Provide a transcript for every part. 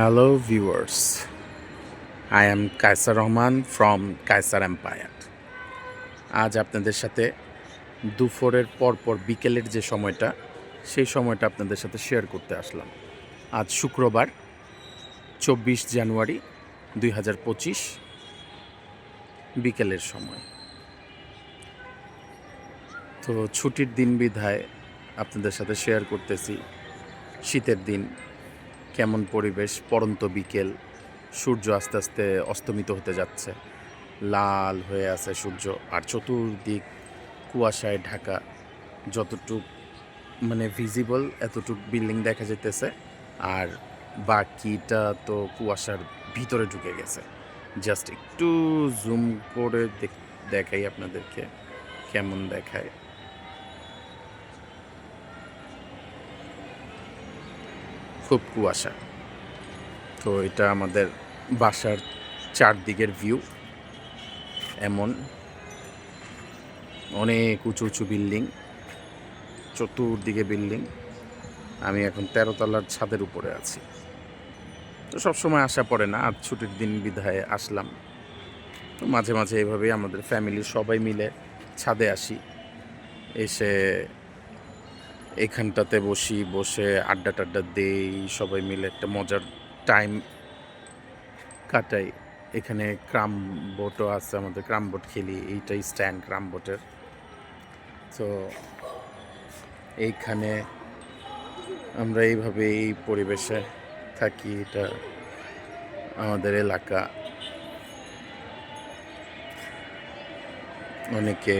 Hello, viewers. I am Kaiser Rahman from Kaiser empire আজ আপনাদের সাথে দুপুরের পরপর বিকেলের যে সময়টা সেই সময়টা আপনাদের সাথে শেয়ার করতে আসলাম। আজ শুক্রবার চব্বিশ জানুয়ারি দুই হাজার পঁচিশ বিকেলের সময়। তো ছুটির দিন বিধায় আপনাদের সাথে শেয়ার করতেছি শীতের দিন। কেমন পরিবেশ? পরন্ত বিকেল, সূর্য আস্তে আস্তে অস্তমিত হতে যাচ্ছে। লাল হয়ে আছে সূর্য। আর চতুর্দিক কুয়াশায় ঢাকা যতটুক মানে ভিজিবল এতটুক বিল্ডিং দেখা যেতেছে আর বাকিটা তো কুয়াশার ভিতরে ঢুকে গেছে। জাস্ট একটু জুম করে দেখ- দেখাই আপনাদেরকে, কেমন দেখায়। খুব কুয়াশা। তো এটা আমাদের বাসার চারদিকের ভিউ এমন অনেক উঁচু উঁচু বিল্ডিং চতুর্দিকে বিল্ডিং আমি এখন তেরো তলার ছাদের উপরে আছি। তো সবসময় আসা পড়ে না, আজ ছুটির দিন বিধায় আসলাম। তো মাঝে মাঝে এভাবেই আমাদের ফ্যামিলির সবাই মিলে ছাদে আসি। এসে এখানটাতে বসি, বসে আড্ডা টাড্ডা দেই, সবাই মিলে একটা মজার টাইম কাটাই। এখানে ক্রাম বোটও আছে, আমাদের ক্রাম বোট খেলি, এইটাই স্ট্যান্ড ক্রাম বোটের তো এইখানে আমরা এইভাবে এই পরিবেশে থাকি, এটা আমাদের এলাকা। অনেকে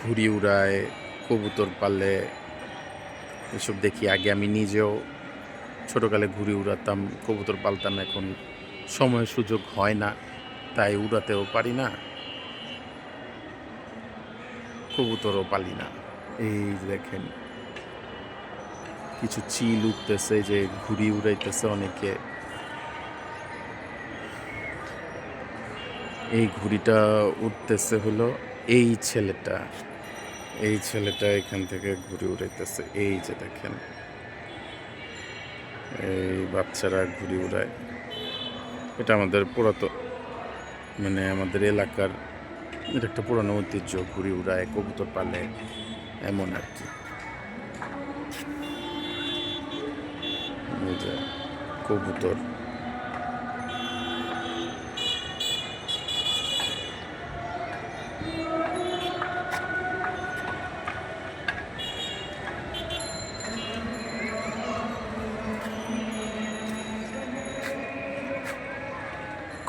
ঘুড়ি উড়ায়, কবুতর পালে এসব দেখি আগে আমি নিজেও ছোটোকালে ঘুড়ি উড়াতাম, কবুতর পালতাম, এখন সময় সুযোগ হয় না, তাই উড়াতেও পারি না, কবুতরও পালি না। এই দেখেন, কিছু চিল উঠতেছে যে ঘুড়ি উড়াইতেছে অনেকে। এই ঘুড়িটা উঠতেছে হলো এই ছেলেটা। এই ছেলেটা এখান থেকে ঘুরে উড়াইতেছে। এই যে দেখেন। এই বাচ্চারা ঘুরে উড়ায়। এটা আমাদের পুরাতন মানে আমাদের এলাকার এটা একটা পুরানো ঐতিহ্য, ঘুরে উড়ায়, কবুতর পালে, এমন আর কি। কবুতর।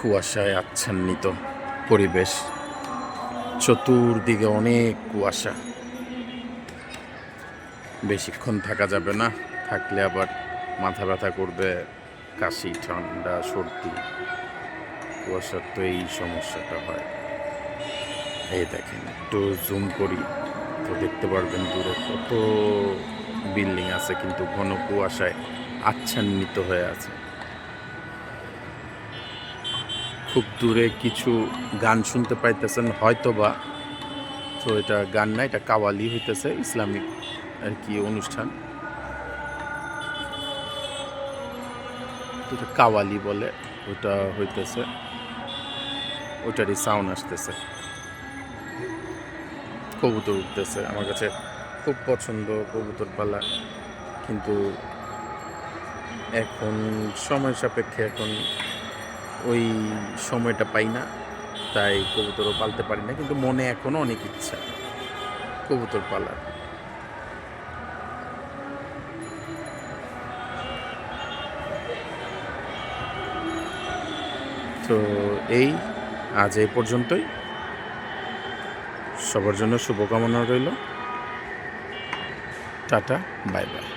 কুয়াশায় আচ্ছন্নিত পরিবেশ। চতুর্দিকে অনেক কুয়াশা। বেশিক্ষণ থাকা যাবে না, থাকলে আবার মাথা ব্যথা করবে, কাশি, ঠান্ডা, সর্দি। কুয়াশার তো এই সমস্যাটা হয়। এই দেখেন, একটু জুম করি তো দেখতে পারবেন দূরে কত বিল্ডিং আছে, কিন্তু ঘন কুয়াশায় আচ্ছন্নিত হয়ে আছে। খুব দূরে কিছু গান শুনতে পাইতেছেন হয়তো বা তো এটা গান না, এটা কাওয়ালি হইতেছে, ইসলামিক আর কি অনুষ্ঠান। এটা কাওয়ালি বলে, ওটা হইতেছে। ওটারই সাউন্ড আসতেছে। কবুতর উঠতেছে, আমার কাছে খুব পছন্দ কবুতর পালা। কিন্তু এখন, সময় সাপেক্ষে এখন ওই সময়টা পাই না। তাই কবুতরও পালতে পারি না, কিন্তু মনে এখনও অনেক ইচ্ছা কবুতর পালার। তো এই, আজ এই পর্যন্তই। সবার জন্য শুভকামনা রইল। Tata, bye bye.